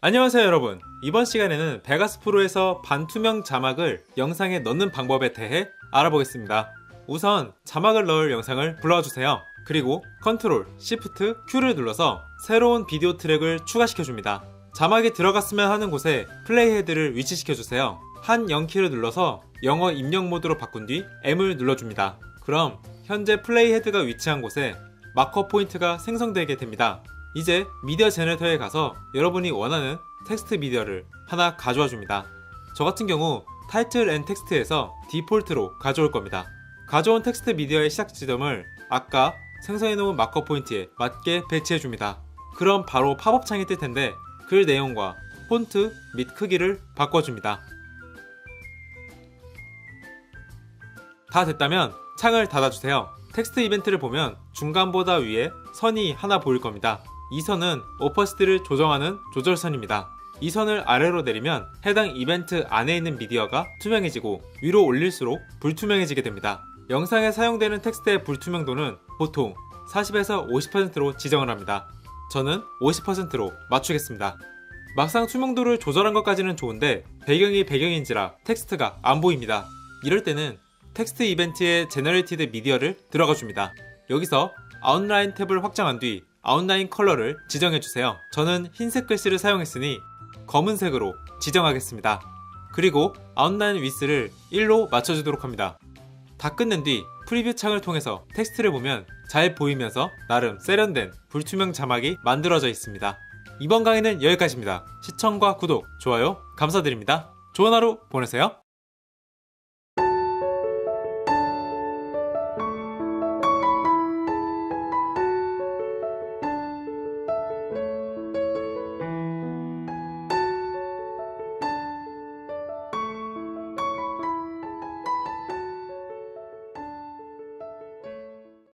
안녕하세요 여러분. 이번 시간에는 베가스 프로에서 반투명 자막을 영상에 넣는 방법에 대해 알아보겠습니다. 우선 자막을 넣을 영상을 불러주세요. 그리고 컨트롤, 시프트, Q를 눌러서 새로운 비디오 트랙을 추가시켜줍니다. 자막이 들어갔으면 하는 곳에 플레이 헤드를 위치시켜주세요. 한 0키를 눌러서 영어 입력 모드로 바꾼 뒤 M을 눌러줍니다. 그럼 현재 플레이 헤드가 위치한 곳에 마커 포인트가 생성되게 됩니다 이제 미디어 제네터에 가서 여러분이 원하는 텍스트 미디어를 하나 가져와 줍니다. 저 같은 경우 타이틀 앤 텍스트에서 디폴트로 가져올 겁니다. 가져온 텍스트 미디어의 시작 지점을 아까 생성해 놓은 마커 포인트에 맞게 배치해 줍니다. 그럼 바로 팝업 창이 뜰 텐데 글 내용과 폰트 및 크기를 바꿔줍니다. 다 됐다면 창을 닫아주세요. 텍스트 이벤트를 보면 중간보다 위에 선이 하나 보일 겁니다. 이 선은 오퍼시티를 조정하는 조절선입니다. 이 선을 아래로 내리면 해당 이벤트 안에 있는 미디어가 투명해지고 위로 올릴수록 불투명해지게 됩니다. 영상에 사용되는 텍스트의 불투명도는 보통 40에서 50%로 지정을 합니다. 저는 50%로 맞추겠습니다. 막상 투명도를 조절한 것까지는 좋은데 배경이 배경인지라 텍스트가 안 보입니다. 이럴 때는 텍스트 이벤트의 제너레이티드 미디어를 들어가 줍니다. 여기서 아웃라인 탭을 확장한 뒤 아웃라인 컬러를 지정해 주세요. 저는 흰색 글씨를 사용했으니 검은색으로 지정하겠습니다. 그리고 아웃라인 위스를 1로 맞춰주도록 합니다. 다 끝낸 뒤 프리뷰 창을 통해서 텍스트를 보면 잘 보이면서 나름 세련된 불투명 자막이 만들어져 있습니다. 이번 강의는 여기까지입니다. 시청과 구독, 좋아요 감사드립니다. 좋은 하루 보내세요.